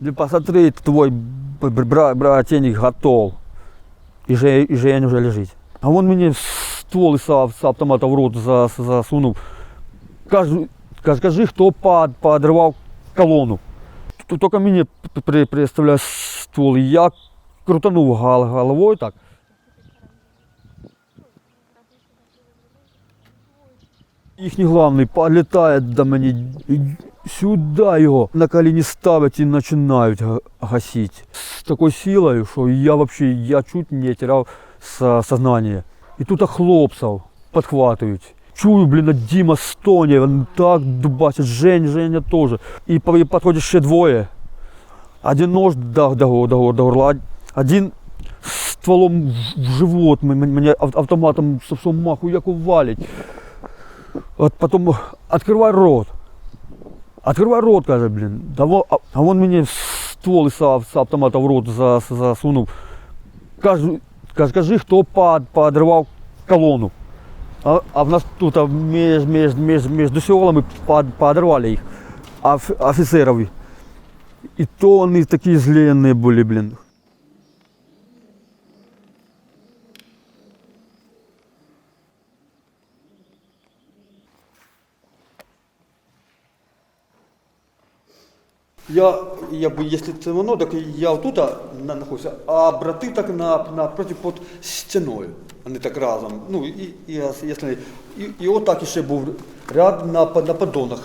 Ты посмотри, твой б- б- бра- брательник готов. И, же, и Жень уже лежит. А он мне ствол из ав- с автомата в рот за- засунул. Кажу, каж- скажи, кто под, подрывал колонну. Тут только мне п- при, представляю ствол. И я крутанул гол- головой так. Їхній главний подлітає до мене і сюди його на коліні ставлять і починають га- гасити. З такою силою, що я вообще я чуть не теряв со- сознання. І тут хлопців підхватують. Чую, блін, а Діма стоне, він так дубасить, Жень, Женя теж. І по- і підходять ще двоє. Один нож до, до, гор- до, гор- до горла, один стволом в- в живот м- м- мене ав- автоматом со всього маху як валить. От потом открывай рот. Открывай рот, каже, блін. Давай, а, а он мені ствол із ав- з автомата в рот за- засунув. Кажу, каже, кажи, хто под, подривав колонну. А, а в нас тут а, між, між, між, між селами под, подорвали їх, оф, офіцерів. І то вони такі злені були, блін. Я, я бы, если це воно, так я тут на, знаходжуся, а брати так на, напроти під стіною. Вони так разом. Ну, і, і, якщо, і, і отак ще був ряд на, на поддонах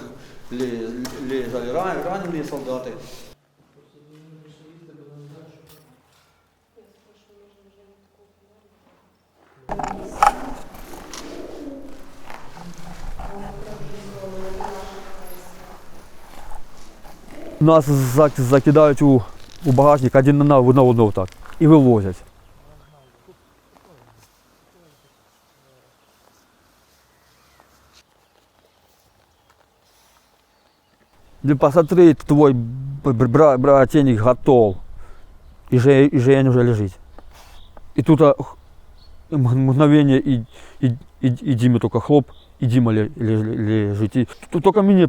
ле- лежали ран, ранені солдати. Нас зак- закидають у, у багажник один на, на одного так і вивозять. Посмотри, твой бра- брательник готов. И, же, и Жень уже лежит. И тут а, мгновение и, и, и, и Диме только хлоп, и Дима ле- ле- лежит. И только мне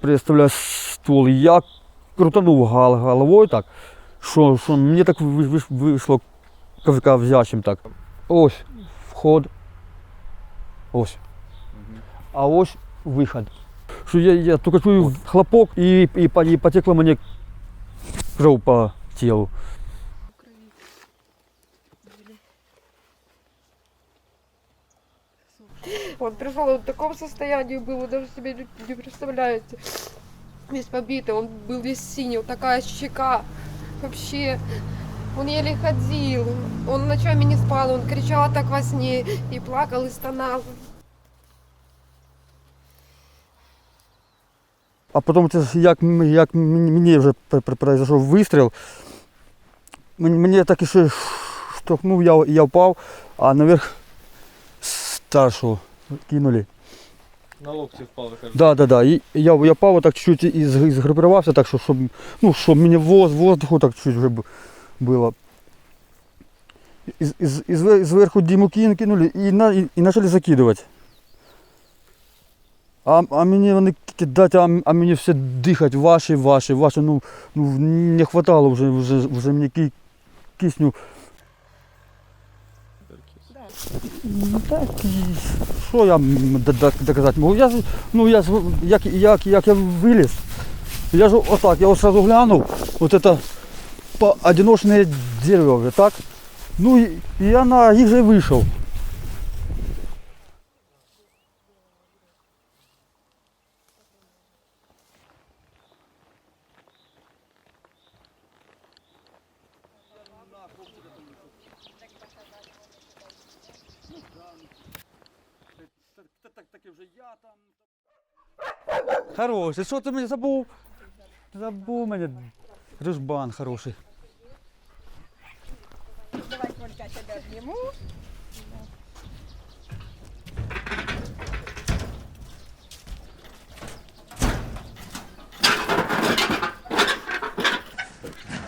представляю ствол. Я крутанув гол- головою так, що, що мені так ви- ви- вийшло ковика взячим так. Ось вход. Ось. А ось виход. Що я, я тільки чую хлопок і, і, по- і потекла мені кров по тілу. Он пришел он в таком состоянии был, вы даже себе не не представляете. Весь побитый, он был весь синий, вот такая щека. Вообще, он еле ходил, он ночами не спал, он кричал так во сне и плакал, и стонал. А потім, це ж як, м- як мені мені вже пр- пр- произошов вистріл, мені, мені так і ще штовхнув, я, я впав, а наверх старшого кинули. На локті впали, кажуть. Да, да, да. І я, я впав так чуть-чуть і згрупувався, так що щоб, ну, щоб мені воз, воздуху так чуть вже було. І, і, і, зверху Діму кинули і, на, і, і почали закидувати. А, а мені вони кидати, а, а мені все дихати, ваші, ваші, ваші, ну, ну не хватало вже, вже, вже мені ки- кисню. Ну, Так, що я м, д- д- доказати можу? Я, ж- ну, я, ж, як, як, як я виліз, я ж отак, я ось сразу глянув, от це поодиночне дерево, вже, так? Ну і, і я на їх же вийшов. Хороший, що ти мені забув? Забув мене. Дружбан хороший. Давай, Колька, я тебя обниму.